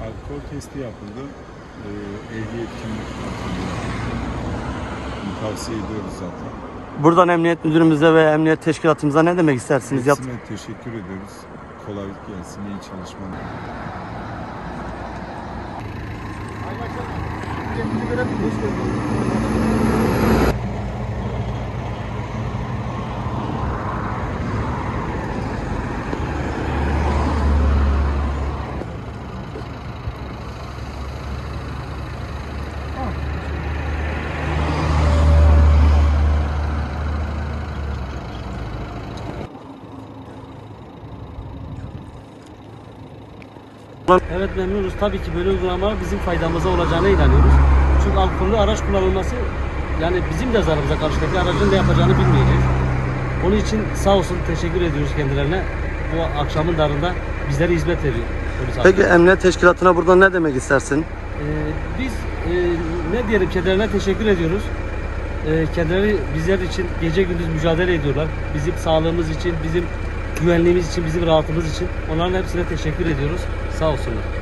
alkol testi yapıldı. Ee, ehliyet kimlik kontrolü tavsiye ediyoruz zaten. Buradan emniyet müdürümüze ve emniyet teşkilatımıza ne demek istersiniz? Yap Hepsine teşekkür ediyoruz. Kolaylık gelsin, iyi çalışmalar. Evet memnunuz. Tabii ki böyle uygulamalar bizim faydamıza olacağına inanıyoruz. Çünkü alkollü araç kullanılması yani bizim de zararımıza karşıdaki aracın ne yapacağını bilmeyeceğiz. Onun için sağ olsun teşekkür ediyoruz kendilerine. Bu akşamın darında bizlere hizmet veriyor. Polis Peki emniyet teşkilatına buradan ne demek istersin? Ee, biz e, ne diyelim kendilerine teşekkür ediyoruz. Ee, kendileri bizler için gece gündüz mücadele ediyorlar. Bizim sağlığımız için, bizim güvenliğimiz için, bizim rahatımız için. Onların hepsine teşekkür ediyoruz. Sağ olsunlar.